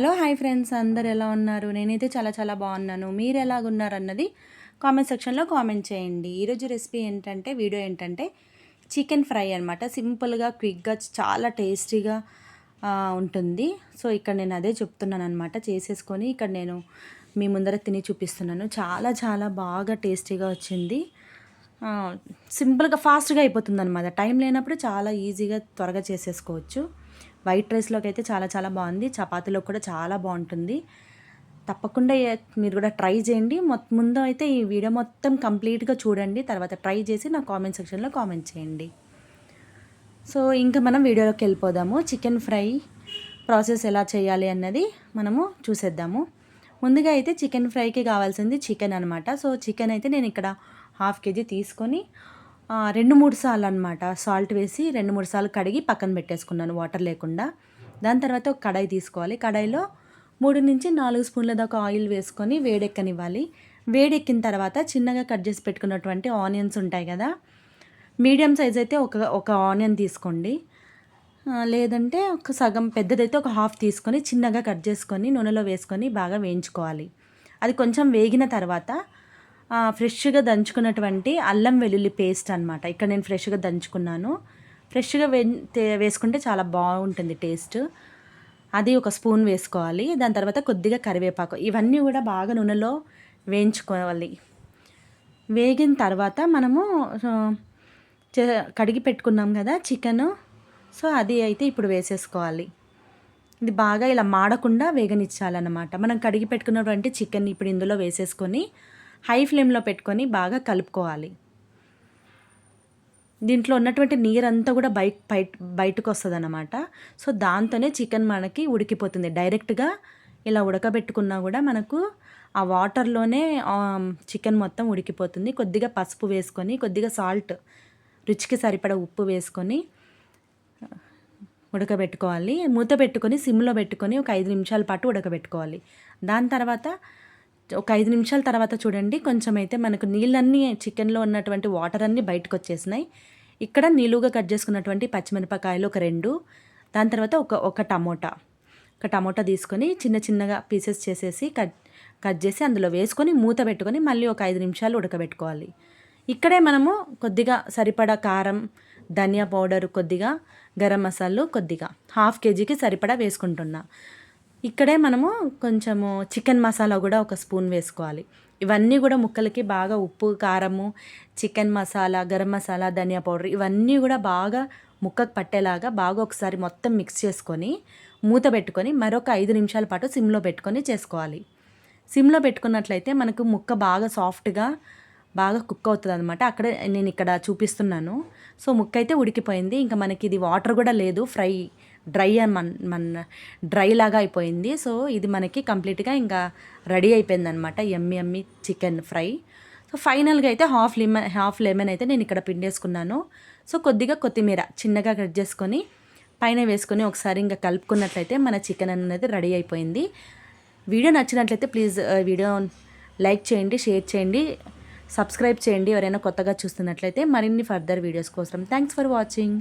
Hello hi friends. అందరు ఎలా ఉన్నారు? నేనైతే చాలా చాలా బాగున్నాను. మీరు ఎలాగున్నారు అన్నది కామెంట్ సెక్షన్లో కామెంట్ చేయండి. ఈరోజు రెసిపీ ఏంటంటే వీడియో ఏంటంటే చికెన్ ఫ్రై అనమాట సింపుల్గా క్విక్గా చాలా టేస్టీగా ఉంటుంది. సో ఇక్కడ నేను అదే చెప్తున్నాను అనమాట చేసేసుకొని ఇక్కడ నేను మీ ముందర తిని చూపిస్తున్నాను. చాలా చాలా బాగా టేస్టీగా వచ్చింది. సింపుల్గా ఫాస్ట్గా అయిపోతుంది అనమాట టైం లేనప్పుడు చాలా ఈజీగా త్వరగా చేసేసుకోవచ్చు. వైట్ రైస్లోకి అయితే చాలా చాలా బాగుంది. చపాతీలో కూడా చాలా బాగుంటుంది. తప్పకుండా మీరు కూడా ట్రై చేయండి. ముందు అయితే ఈ వీడియో మొత్తం కంప్లీట్గా చూడండి. తర్వాత ట్రై చేసి నా కామెంట్ సెక్షన్లో కామెంట్ చేయండి. సో ఇంకా మనం వీడియోలోకి వెళ్ళిపోదాము. చికెన్ ఫ్రై ప్రాసెస్ ఎలా చేయాలి అన్నది మనము చూసేద్దాము. ముందుగా అయితే చికెన్ ఫ్రైకి కావాల్సింది చికెన్ అనమాట సో చికెన్ అయితే నేను ఇక్కడ హాఫ్ కేజీ తీసుకొని రెండు మూడు సార్లు అనమాట సాల్ట్ వేసి రెండు మూడు సార్లు కడిగి పక్కన పెట్టేసుకున్నాను వాటర్ లేకుండా. దాని తర్వాత ఒక కడాయి తీసుకోవాలి. కడాయిలో మూడు నుంచి నాలుగు స్పూన్ల దాకా ఆయిల్ వేసుకొని వేడెక్కనివ్వాలి. వేడెక్కిన తర్వాత చిన్నగా కట్ చేసి పెట్టుకున్నటువంటి ఆనియన్స్ ఉంటాయి కదా మీడియం సైజ్ అయితే ఒక ఒక ఆనియన్ తీసుకోండి. లేదంటే ఒక సగం పెద్దదైతే ఒక హాఫ్ తీసుకొని చిన్నగా కట్ చేసుకొని నూనెలో వేసుకొని బాగా వేయించుకోవాలి. అది కొంచెం వేగిన తర్వాత ఫ్రెష్గా దంచుకున్నటువంటి అల్లం వెల్లుల్లి పేస్ట్ అనమాట ఇక్కడ నేను ఫ్రెష్గా దంచుకున్నాను. ఫ్రెష్గా వే వేసుకుంటే చాలా బాగుంటుంది టేస్ట్. అది ఒక స్పూన్ వేసుకోవాలి. దాని తర్వాత కొద్దిగా కరివేపాకు. ఇవన్నీ కూడా బాగా నూనెలో వేయించుకోవాలి. వేగిన తర్వాత మనము కడిగి పెట్టుకున్నాం కదా చికెను. సో అది అయితే ఇప్పుడు వేసేసుకోవాలి. ఇది బాగా ఇలా మాడకుండా వేగనిచ్చాలన్నమాట. మనం కడిగి పెట్టుకున్నటువంటి చికెన్ ఇప్పుడు ఇందులో వేసేసుకొని హై ఫ్లేమ్లో పెట్టుకొని బాగా కలుపుకోవాలి. దీంట్లో ఉన్నటువంటి నీరంతా కూడా బయట బయట బయటకు వస్తుంది అనమాట సో దాంతోనే చికెన్ మనకి ఉడికిపోతుంది. డైరెక్ట్గా ఇలా ఉడకబెట్టుకున్నా కూడా మనకు ఆ వాటర్లోనే చికెన్ మొత్తం ఉడికిపోతుంది. కొద్దిగా పసుపు వేసుకొని కొద్దిగా సాల్ట్ రుచికి సరిపడ ఉప్పు వేసుకొని ఉడకబెట్టుకోవాలి. మూత పెట్టుకొని సిమ్లో పెట్టుకొని ఒక ఐదు నిమిషాల పాటు ఉడకబెట్టుకోవాలి. దాని తర్వాత ఒక ఐదు నిమిషాల తర్వాత చూడండి కొంచెం అయితే మనకు నీళ్ళన్నీ చికెన్లో ఉన్నటువంటి వాటర్ అన్నీ బయటకు వచ్చేసినాయి ఇక్కడ నిలువుగా కట్ చేసుకున్నటువంటి పచ్చిమిరపకాయలు ఒక రెండు దాని తర్వాత ఒక ఒక టమోటా. ఒక టమోటా తీసుకొని చిన్న చిన్నగా పీసెస్ చేసేసి కట్ కట్ చేసి అందులో వేసుకొని మూత పెట్టుకొని మళ్ళీ ఒక ఐదు నిమిషాలు ఉడకబెట్టుకోవాలి. ఇక్కడే మనము కొద్దిగా సరిపడా కారం ధనియా పౌడర్ కొద్దిగా గరం మసాలు కొద్దిగా హాఫ్ కేజీకి సరిపడా వేసుకుంటున్నా. ఇక్కడే మనము కొంచెము చికెన్ మసాలా కూడా ఒక స్పూన్ వేసుకోవాలి. ఇవన్నీ కూడా ముక్కలకి బాగా ఉప్పు కారము చికెన్ మసాలా గరం మసాలా ధనియా పౌడర్ ఇవన్నీ కూడా బాగా ముక్కకు పట్టేలాగా బాగా ఒకసారి మొత్తం మిక్స్ చేసుకొని మూత పెట్టుకొని మరొక ఐదు నిమిషాల పాటు సిమ్లో పెట్టుకొని చేసుకోవాలి. సిమ్లో పెట్టుకున్నట్లయితే మనకు ముక్క బాగా సాఫ్ట్గా బాగా కుక్ అవుతుంది అనమాట అక్కడే నేను ఇక్కడ చూపిస్తున్నాను. సో ముక్క అయితే ఉడికిపోయింది. ఇంకా మనకి ఇది వాటర్ కూడా లేదు. ఫ్రై డ్రై మన మన డ్రై లాగా అయిపోయింది. సో ఇది మనకి కంప్లీట్గా ఇంకా రెడీ అయిపోయింది అనమాట ఎమ్మి ఎమ్మి చికెన్ ఫ్రై. సో ఫైనల్గా అయితే హాఫ్ లెమన్ హాఫ్ లెమన్ అయితే నేను ఇక్కడ పిండేసుకున్నాను. సో కొద్దిగా కొత్తిమీర చిన్నగా కట్ చేసుకొని పైన వేసుకొని ఒకసారి ఇంకా కలుపుకున్నట్లయితే మన చికెన్ అనేది రెడీ అయిపోయింది. వీడియో నచ్చినట్లయితే ప్లీజ్ వీడియో లైక్ చేయండి షేర్ చేయండి సబ్స్క్రైబ్ చేయండి ఎవరైనా కొత్తగా చూస్తున్నట్లయితే మరిన్ని ఫర్దర్ వీడియోస్ కోసం. Thanks for watching.